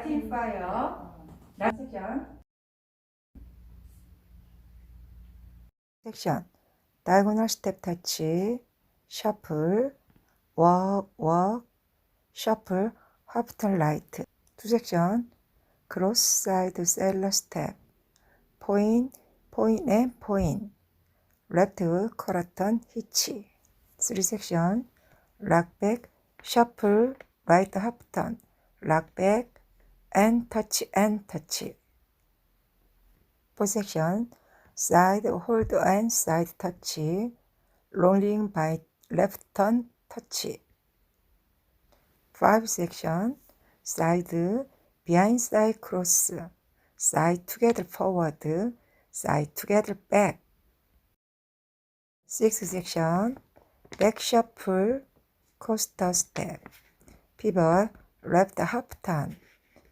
라 i g h t i 섹션. 섹션. 다이고널 스텝 터치, 셔플, 워크, 워크, 셔플, 하프턴 라이트. 두 섹션. 크로스 사이드 셀러 스텝. 포인, 포인 앤 포인. 랩트, 커러턴, 히치. 쓰리 섹션. 락백, 셔플, 라이트 하프턴. 락백, and touch and touch. Position side hold and side touch. Rolling by left turn touch. Five section side behind side cross side together forward side together back. Six section back shuffle coaster step pivot left half turn.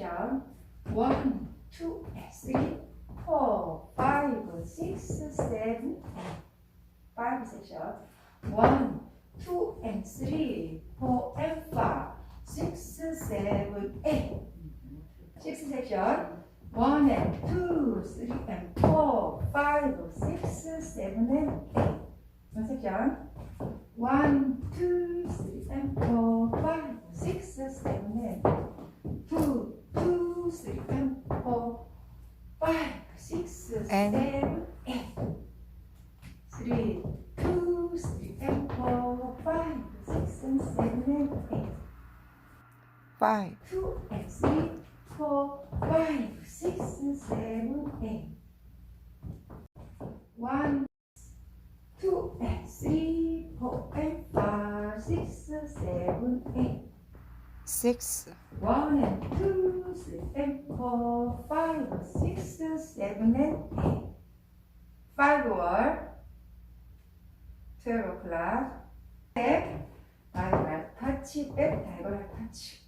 multiplication. 1, 2, 3, 4, 5, 6, 1, 2, and 3, 4, and five, six, 6, 7, section. 1 and 2, 3 and four, five, six, seven, and 8. 1 section. One, two, three, and 4, 5, six, and seven, eight, three, two, three, and four, five, six, and seven, and eight, five, two, and three, four, five, six, and seven, eight, one, two, and three, four, and five, six, and seven, eight, six, one, and two, three, and four, five, six. 여기는 5월 12 o'clock 백 마지막 터치 백 달고나 터치